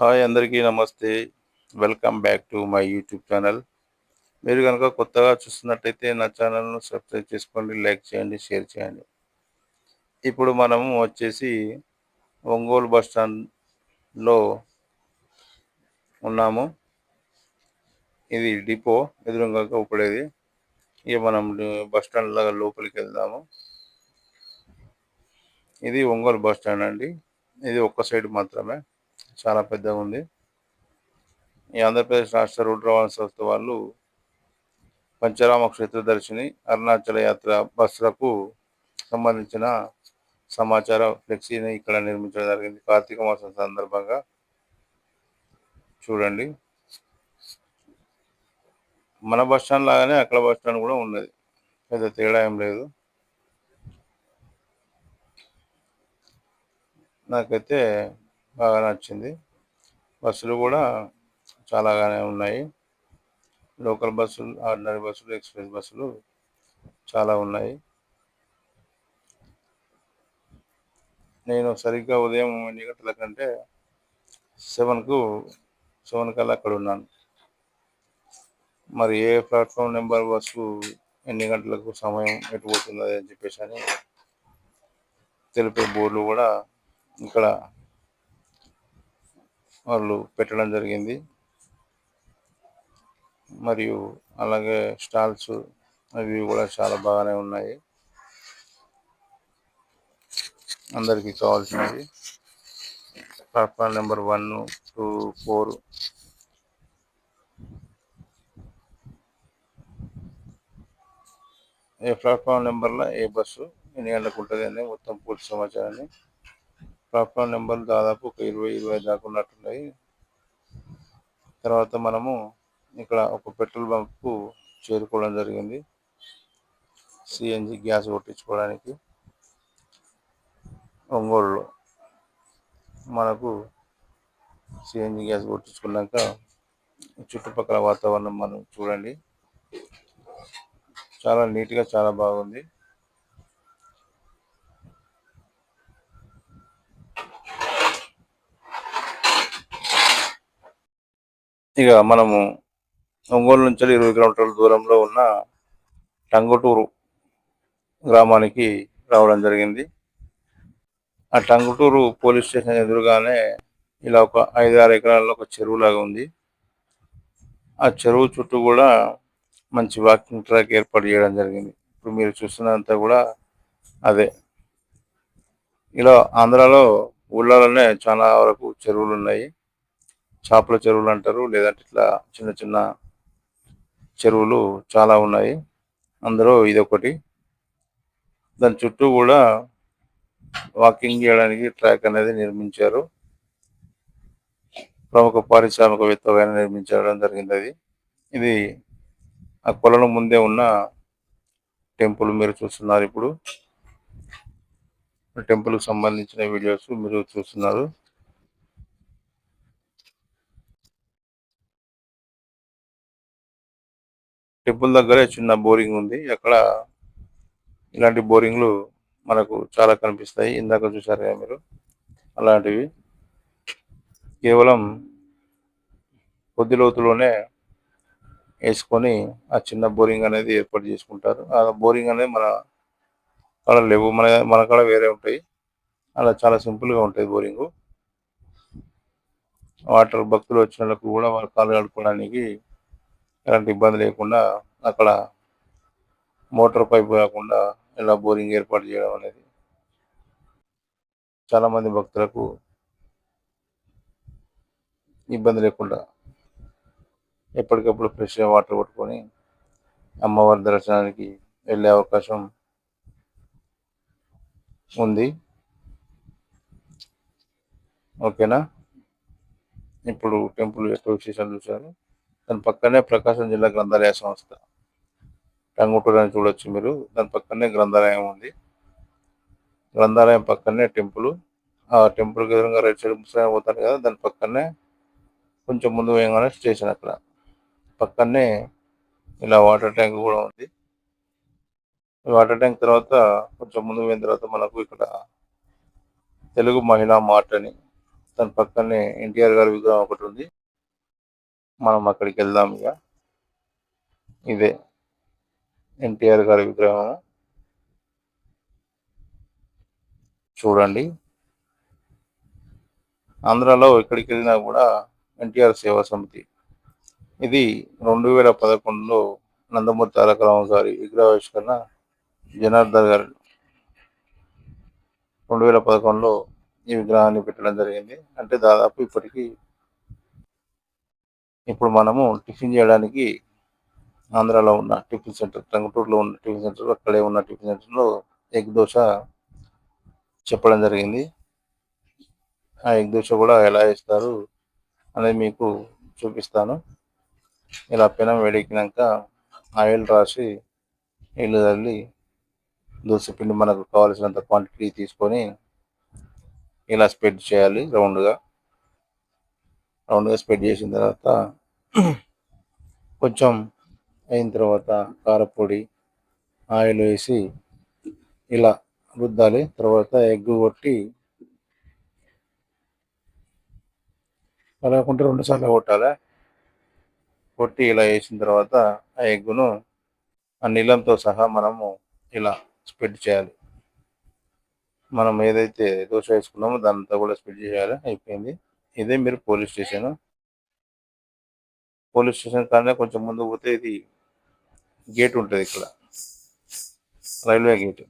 Hi అందరికీ నమస్తే. Welcome back to my YouTube channel మీరు కనుక కొత్తగా చూస్తున్నట్టయితే నా ఛానల్ను సబ్స్క్రైబ్ చేసుకోండి లైక్ చేయండి షేర్ చేయండి. ఇప్పుడు మనము వచ్చేసి ఒంగోలు బస్ స్టాండ్లో ఉన్నాము. ఇది డిపో ఎదురుగా ఉపడేది ఇక మనం బస్ స్టాండ్ లాగా లోపలికి వెళ్దాము. ఇది ఒంగోలు బస్ స్టాండ్ అండి. ఇది ఒక్క సైడ్ మాత్రమే. చాలా పెద్దగా ఉంది. ఈ ఆంధ్రప్రదేశ్ రాష్ట్ర రోడ్డు రవాణా సంస్థ వాళ్ళు పంచరామ క్షేత్ర దర్శిని అరుణాచల యాత్ర బస్సులకు సంబంధించిన సమాచార ఫ్లెక్సీని ఇక్కడ నిర్మించడం జరిగింది. కార్తీక మాసం సందర్భంగా చూడండి. మన బస్ స్టాండ్ లాగానే అక్కడ బస్ స్టాండ్ కూడా ఉన్నది. పెద్ద తేడా ఏం లేదు. నాకైతే బాగా నచ్చింది. బస్సులు కూడా చాలాగానే ఉన్నాయి. లోకల్ బస్సులు ఆర్డినరీ బస్సులు ఎక్స్ప్రెస్ బస్సులు చాలా ఉన్నాయి. నేను సరిగ్గా ఉదయం ఎన్ని గంటల కంటే సెవెన్కు సెవెన్ కల్లా అక్కడ ఉన్నాను. మరి ఏ ప్లాట్ఫామ్ నెంబర్ బస్సు ఎన్ని గంటలకు సమయం ఎటు పోతున్నది అని చెప్పేసి అని తెలిపే బోర్డులు కూడా ఇక్కడ వాళ్ళు పెట్టడం జరిగింది. మరియు అలాగే స్టాల్స్ అవి కూడా చాలా బాగానే ఉన్నాయి. అందరికీ కావాల్సినవి. Platform number one two four. ఏ ప్లాట్ఫామ్ నెంబర్లో ఏ బస్సు ఎన్ని గంటలకు ఉంటుంది అని మొత్తం పూర్తి సమాచారాన్ని ప్లాట్ఫామ్ నెంబర్లు దాదాపు ఒక ఇరవై ఇరవై దాకా ఉన్నట్టున్నాయి. తర్వాత మనము ఇక్కడ ఒక పెట్రోల్ బంక్కు చేరుకోవడం జరిగింది. సిఎన్జి గ్యాస్ కొట్టించుకోవడానికి ఒంగోలులో. మనకు సిఎన్జి గ్యాస్ కొట్టించుకున్నాక చుట్టుపక్కల వాతావరణం మనం చూడండి. చాలా నీట్గా చాలా బాగుంది. ఇక మనము ఒంగోలు నుంచి ఇరవై కిలోమీటర్ల దూరంలో ఉన్న టంగుటూరు గ్రామానికి రావడం జరిగింది. ఆ టంగుటూరు పోలీస్ స్టేషన్ ఎదురుగానే ఇలా ఒక ఐదు ఆరు ఎకరాల్లో ఒక చెరువు లాగా ఉంది. ఆ చెరువు చుట్టూ కూడా మంచి వాకింగ్ ట్రాక్ ఏర్పాటు చేయడం జరిగింది. ఇప్పుడు మీరు చూస్తున్నంతా కూడా అదే. ఇలా ఆంధ్రాలో ఊళ్ళలోనే చాలా వరకు చెరువులు ఉన్నాయి. చేపల చెరువులు అంటారు లేదంటే ఇట్లా చిన్న చిన్న చెరువులు చాలా ఉన్నాయి. అందులో ఇది ఒకటి దాని చుట్టూ కూడా వాకింగ్ చేయడానికి ట్రాక్ అనేది నిర్మించారు. ప్రముఖ పారిశ్రామికవేత్తగా నిర్మించడం జరిగింది అది ఇది ఆ కొలను ముందే ఉన్న టెంపుల్ మీరు చూస్తున్నారు ఇప్పుడు. టెంపుల్కి సంబంధించిన వీడియోస్ మీరు చూస్తున్నారు. టెంపుల్ దగ్గరే చిన్న బోరింగ్ ఉంది. అక్కడ ఇలాంటి బోరింగ్లు మనకు చాలా కనిపిస్తాయి. ఇందాక చూసారు కదా మీరు? అలాంటివి. కేవలం కొద్ది లోతులోనే వేసుకొని ఆ చిన్న బోరింగ్ అనేది ఏర్పాటు చేసుకుంటారు. ఆ బోరింగ్ అనేది మన కాడ లేవు. మన మన కాడ వేరే ఉంటాయి. అలా చాలా సింపుల్గా ఉంటుంది బోరింగు. వాటర్ భక్తులు వచ్చిన కూడా వాళ్ళు కాలు కడుక్కోవడానికి ఎలాంటి ఇబ్బంది లేకుండా అక్కడ మోటార్ పైపు కాకుండా ఇలా బోరింగ్ ఏర్పాటు చేయడం అనేది చాలామంది భక్తులకు ఇబ్బంది లేకుండా ఎప్పటికప్పుడు ఫ్రెష్గా వాటర్ పట్టుకొని అమ్మవారి దర్శనానికి వెళ్ళే అవకాశం ఉంది. ఓకేనా? ఇప్పుడు టెంపుల్ యొక్క విశేషాలు చూశారు దాని పక్కనే ప్రకాశం జిల్లా గ్రంథాలయ సంస్థ. టంగుటూరు అని చూడొచ్చు మీరు. దాని పక్కనే గ్రంథాలయం ఉంది. గ్రంథాలయం పక్కనే టెంపుల్. ఆ టెంపుల్ ఎదురుగా రైట్ సైడ్ ముస్లిం పోతారు కదా దాని పక్కనే కొంచెం ముందు వేయగానే స్టేషన్ అక్కడ. పక్కనే ఇలా వాటర్ ట్యాంక్ కూడా ఉంది. వాటర్ ట్యాంక్ తర్వాత కొంచెం ముందు పోయిన తర్వాత మనకు ఇక్కడ తెలుగు మహిళా మార్ట్ అని దాని పక్కనే ఎన్టీఆర్ గారి విగ్రహం ఒకటి ఉంది. మనం అక్కడికి వెళ్దాం ఇక. ఇదే ఎన్టీఆర్ గారి విగ్రహం. చూడండి. ఆంధ్రాలో ఎక్కడికి వెళ్ళినా కూడా ఎన్టీఆర్ సేవా సమితి. ఇది రెండు వేల పదకొండులో నందమూరి తారక రామ గారి విగ్రహావిష్కరణ జనార్దన్ గారు రెండు వేల పదకొండులో ఈ విగ్రహాన్ని పెట్టడం జరిగింది. అంటే దాదాపు ఇప్పటికీ ఇప్పుడు మనము టిఫిన్ చేయడానికి ఆంధ్రాలో ఉన్న టిఫిన్ సెంటర్ టంగుటూరులో ఉన్న టిఫిన్ సెంటర్ అక్కడే ఉన్న టిఫిన్ సెంటర్లో ఎగ్ దోశ చెప్పడం జరిగింది. ఆ ఎగ్ దోశ కూడా ఎలా వేస్తారు అనేది మీకు చూపిస్తాను. ఇలా పెనం వేడెక్కినాక ఆయిల్ రాసి నీళ్ళు తల్లి దోశ పిండి మనకు కావలసినంత క్వాంటిటీ తీసుకొని ఇలా స్ప్రెడ్ చేయాలి రౌండ్గా. రౌండ్గా స్ప్రెడ్ చేసిన తర్వాత కొంచెం అయిన తర్వాత కారపొడి ఆయిల్ వేసి ఇలా రుద్దాలి. తర్వాత ఎగ్ కొట్టి అలాకుంటే రెండు సార్లు కొట్టాలి. కొట్టి ఇలా వేసిన తర్వాత ఆ ఎగ్గును ఆ నీళ్ళంతో సహా మనము ఇలా స్ప్రెడ్ చేయాలి. మనం ఏదైతే దోశ వేసుకున్నామో దాంతో కూడా స్ప్రెడ్ చేయాలి. అయిపోయింది. ఇదే మీరు పోలీస్ స్టేషన్ పోలీస్ స్టేషన్ కానీ కొంచెం ముందు పోతే ఇది గేట్ ఉంటుంది ఇక్కడ. Railway gate.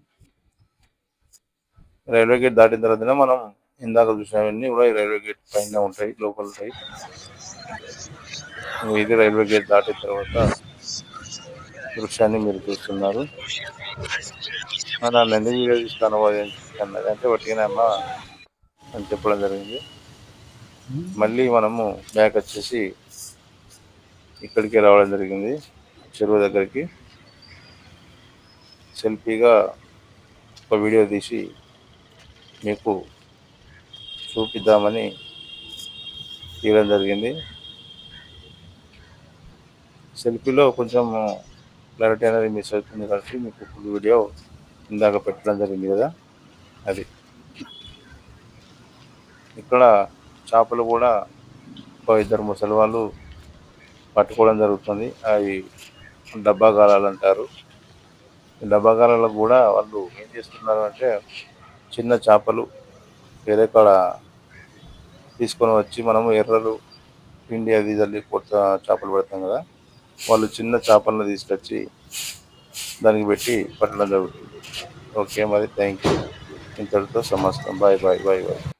రైల్వే గేట్ దాటిన తర్వాత మనం ఇందాక చూసినవన్నీ కూడా ఈ రైల్వే గేట్ పైన ఉంటాయి లోపల ఉంటాయి. ఇది రైల్వే గేట్ దాటిన తర్వాత దృశ్యాన్ని మీరు చూస్తున్నారు. నన్ను ఎందుకు వీడియో తీస్తాను అన్నది అంటే ఒకటిగానే అమ్మ అని చెప్పడం జరిగింది. మళ్ళీ మనము బ్యాక్ వచ్చేసి ఇక్కడికి రావడం జరిగింది చెరువు దగ్గరికి. సెల్ఫీగా ఒక వీడియో తీసి మీకు చూపిద్దామని తీయడం జరిగింది. సెల్ఫీలో కొంచెం క్లారిటీ అనేది మిస్ అవుతుంది కాబట్టి మీకు ఫుల్ వీడియో ఇందాక పెట్టడం జరిగింది కదా అది. ఇక్కడ చేపలు కూడా ఒక ఇద్దరు ముసలి వాళ్ళు పట్టుకోవడం జరుగుతుంది. అవి డబ్బాగాలాలు అంటారు. డబ్బాగాలలో కూడా వాళ్ళు ఏం చేస్తున్నారు అంటే చిన్న చేపలు వేరే కాడ తీసుకొని వచ్చి మనము ఎర్రలు పిండి అది చల్లి కొత్త చేపలు పెడతాం కదా. వాళ్ళు చిన్న చేపలను తీసుకొచ్చి దానికి పెట్టి పట్టడం జరుగుతుంది. ఓకే మరి థ్యాంక్ యూ. ఇంతటితో సమస్తం. Bye bye bye bye.